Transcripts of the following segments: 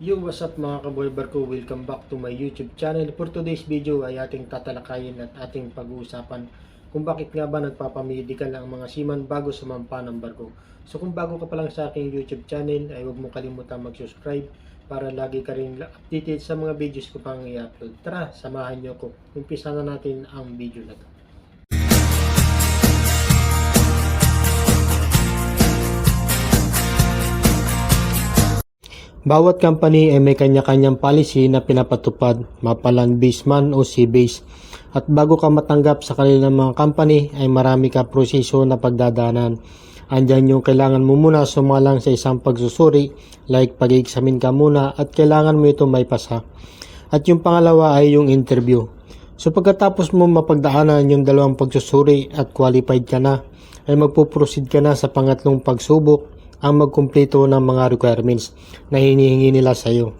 Yo, what's up mga kaboy barko? Welcome back to my YouTube channel. For today's video ay ating tatalakayin at ating pag-uusapan kung bakit nga ba nagpapamedical ang mga seaman bago sumampa ng barko. So kung bago ka pa lang sa aking YouTube channel ay huwag mo kalimutan mag-subscribe para lagi ka rin updated sa mga videos ko pang i-upload. Tara, samahan niyo ko. Umpisa na natin ang video na to. Bawat company ay may kanya-kanyang policy na pinapatupad, mapalan base man o sea base. At bago ka matanggap sa kanilang mga company ay marami ka proseso na pagdadaanan. Andyan yung kailangan mo muna sumalang sa isang pagsusuri like pag-examine ka muna at kailangan mo ito may pasa. At yung pangalawa ay yung interview. So pagkatapos mo mapagdaanan yung dalawang pagsusuri at qualified ka na, ay magpo-proceed ka na sa pangatlong pagsubok ang magkumpleto ng mga requirements na hinihingi nila sa iyo.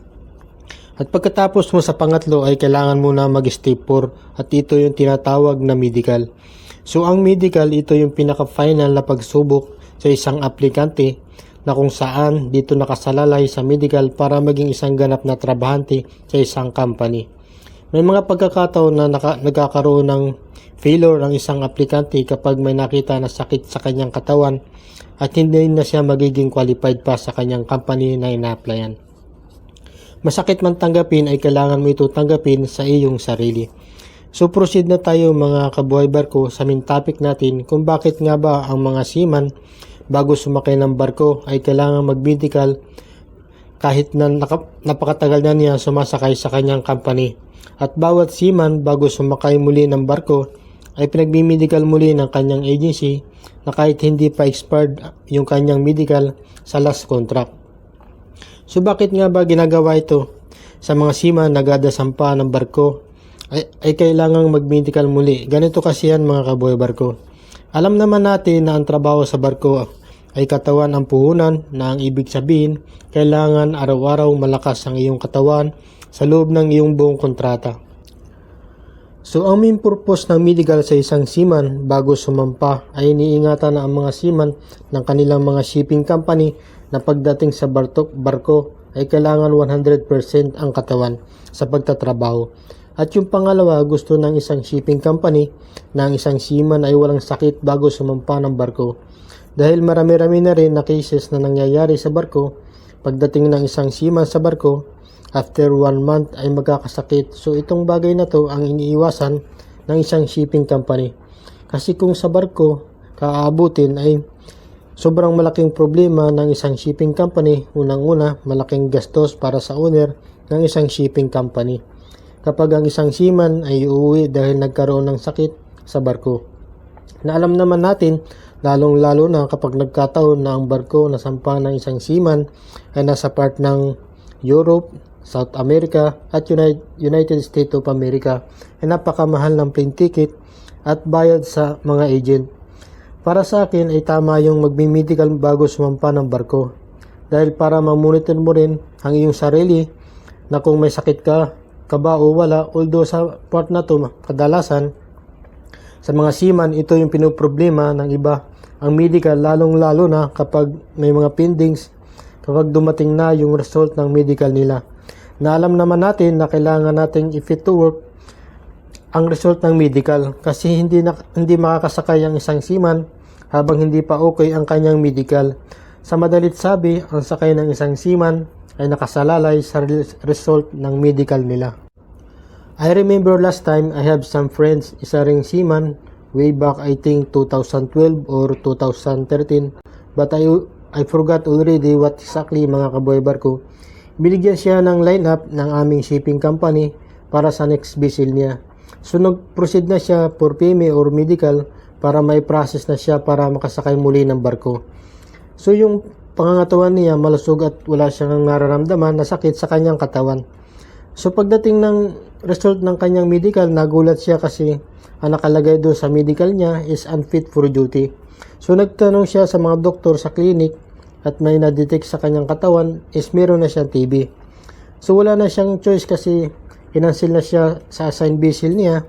At pagkatapos mo sa pangatlo ay kailangan mo na mag-step 4 at ito yung tinatawag na medical. So ang medical ito yung pinaka-final na pagsubok sa isang aplikante na kung saan dito nakasalalay sa medical para maging isang ganap na trabahante sa isang company. May mga pagkakataon na naka, nagkakaroon ng failure ang isang aplikante kapag may nakita na sakit sa kanyang katawan at hindi na siya magiging qualified pa sa kanyang company na ina-applyan. Masakit man tanggapin ay kailangan mo ito tanggapin sa iyong sarili. So proceed na tayo mga kabuhay barko sa main topic natin kung bakit nga ba ang mga seaman bago sumakay ng barko ay kailangan mag-medical kahit na napakatagal na niya sumasakay sa kanyang company. At bawat seaman bago sumakay muli ng barko ay pinagmimedical muli ng kanyang agency na kahit hindi pa expired yung kanyang medical sa last contract. So bakit nga ba ginagawa ito? Sa mga seaman na gadasampa ng barko ay, ay kailangang mag-medical muli. Ganito kasi yan mga kaboy barko. Alam naman natin na ang trabaho sa barko ay katawan ang puhunan na ang ibig sabihin kailangan araw-araw malakas ang iyong katawan sa loob ng iyong buong kontrata. So ang main purpose ng medical sa isang seaman bago sumampa ay iniingatan na ang mga seaman ng kanilang mga shipping company na pagdating sa barko ay kailangan 100% ang katawan sa pagtatrabaho. At yung pangalawa, gusto ng isang shipping company na ang isang seaman ay walang sakit bago sumampa ng barko. Dahil marami-rami na rin na cases na nangyayari sa barko, pagdating ng isang seaman sa barko, after one month ay magkakasakit. So itong bagay na to ang iniiwasan ng isang shipping company. Kasi kung sa barko kaabutin ay sobrang malaking problema ng isang shipping company. Unang-una, malaking gastos para sa owner ng isang shipping company. Kapag ang isang seaman ay uuwi dahil nagkaroon ng sakit sa barko. Na alam naman natin, lalong-lalo na kapag nagkataon na ang barko na sampa ng isang seaman ay nasa part ng Europe, South America at United States of America ay napakamahal ng plane ticket at bayad sa mga agent. Para sa akin ay tama yung magmi-medical bago sumampa ng barko. Dahil para ma-monitor mo rin ang iyong sarili na kung may sakit ka, ka ba o wala although sa part na to kadalasan sa mga seaman ito yung pinoproblema ng iba. Ang medical lalong lalo na kapag may mga pendings kapag dumating na yung result ng medical nila na alam naman natin na kailangan nating i-fit to work ang result ng medical kasi hindi na, hindi makakasakay ang isang seaman habang hindi pa okay ang kanyang medical. Sa madalit sabi, ang sakay ng isang seaman ay nakasalalay sa result ng medical nila. I remember last time I have some friends, isa ring seaman, way back I think 2012 or 2013, but I, I forgot already what exactly mga kaboy barko binigyan siya ng lineup ng aming shipping company para sa next vessel niya. So nag-proceed na siya for PMA or medical para may process na siya para makasakay muli ng barko. So yung pangangatawan niya malusog at wala siyang nararamdaman na sakit sa kanyang katawan. So pagdating ng result ng kanyang medical, nagulat siya kasi ang nakalagay doon sa medical niya is unfit for duty. So nagtanong siya sa mga doktor sa clinic at may na-detect sa kanyang katawan is meron na siyang TB. So wala na siyang choice kasi inansil na siya sa assigned vessel niya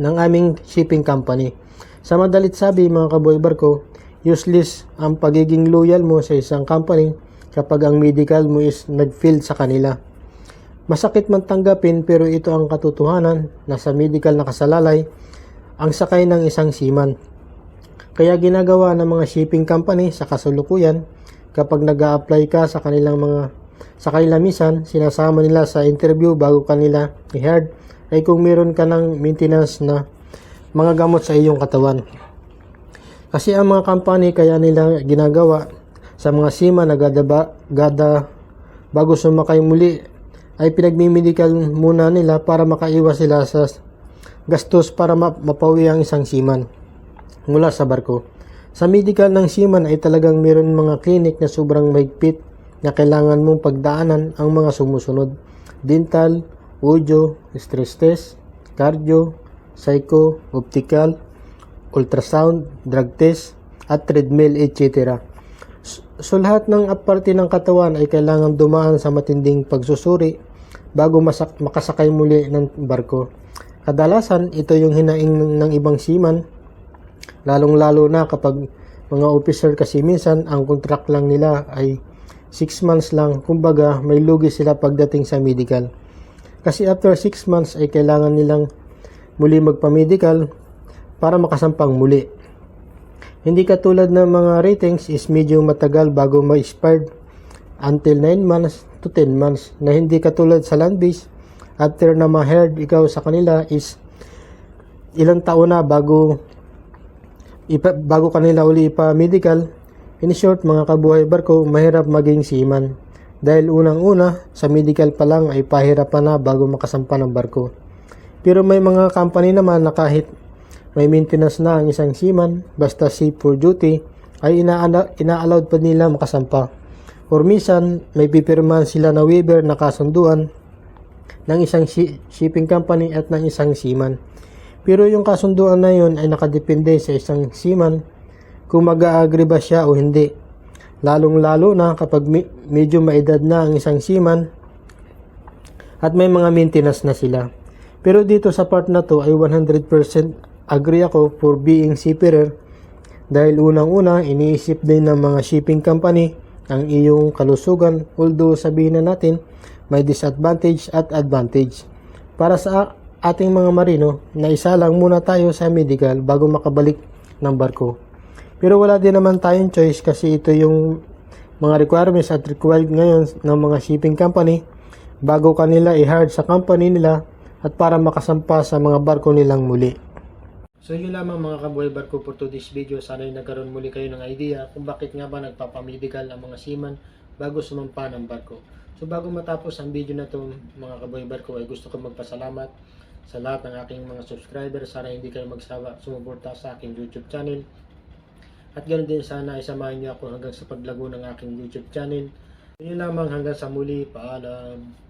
ng aming shipping company. Sa madalit sabi mga kaboy barko, useless ang pagiging loyal mo sa isang company kapag ang medical mo is nag-field sa kanila. Masakit man tanggapin pero ito ang katotohanan na sa medical na kasalalay ang sakay ng isang seaman. Kaya ginagawa ng mga shipping company sa kasulukuyan kapag nag apply ka sa kanilang mga sa kanila misan, sinasama nila sa interview bago kanila i-hired ay kung meron ka ng maintenance na mga gamot sa iyong katawan. Kasi ang mga company kaya nila ginagawa sa mga sima na gada, ba, gada bago sumakay muli ay pinagmimedical muna nila para makaiwas sila sa gastos para ma- mapawi ang isang seaman mula sa barko. Sa medical ng seaman ay talagang meron mga clinic na sobrang mahigpit na kailangan mong pagdaanan ang mga sumusunod. Dental, audio, stress test, cardio, psycho, optical, ultrasound, drug test, at treadmill, etc. So lahat ng aparte ng katawan ay kailangan dumaan sa matinding pagsusuri bago masak- makasakay muli ng barko. Kadalasan, ito yung hinaing ng, ng ibang seaman, lalong-lalo na kapag mga officer kasi minsan ang contract lang nila ay 6 months lang, kumbaga may lugi sila pagdating sa medical. Kasi after 6 months ay kailangan nilang muli magpa-medical para makasampang muli. Hindi katulad ng mga ratings is medyo matagal bago ma-expired until 9 months to 10 months na hindi katulad sa land base after na ma-hired ikaw sa kanila is ilang taon na bago ipa, bago kanila uli pa medical in short mga kabuhay barko mahirap maging seaman dahil unang-una sa medical pa lang ay pahirapan na bago makasampa ng barko pero may mga company naman na kahit may maintenance na ang isang seaman basta safe for duty ay ina- ina-allowed pa nila makasampa. Or minsan may pipirmahan sila na waiver na kasunduan ng isang shi- shipping company at ng isang seaman. Pero yung kasunduan na yun ay nakadepende sa isang seaman kung mag-agree ba siya o hindi. Lalong-lalo na kapag me- medyo maedad na ang isang seaman at may mga maintenance na sila. Pero dito sa part na to ay 100% agree ako for being seafarer dahil unang-una iniisip din ng mga shipping company ang iyong kalusugan although sabihin na natin may disadvantage at advantage. Para sa ating mga marino na isa lang muna tayo sa medical bago makabalik ng barko. Pero wala din naman tayong choice kasi ito yung mga requirements at required ngayon ng mga shipping company bago kanila i-hire sa company nila at para makasampa sa mga barko nilang muli. So yun lamang mga kabuhay barko for today's video. Sana ay nagkaroon muli kayo ng idea kung bakit nga ba nagpapamedical ang mga seaman bago sumampa ng barko. So bago matapos ang video na to mga kabuhay barko ay gusto ko magpasalamat sa lahat ng aking mga subscribers. Sana hindi kayo magsawa sumuporta sa aking YouTube channel. At ganoon din sana isamahan niyo ako hanggang sa paglago ng aking YouTube channel. Yun lamang hanggang sa muli. Paalam.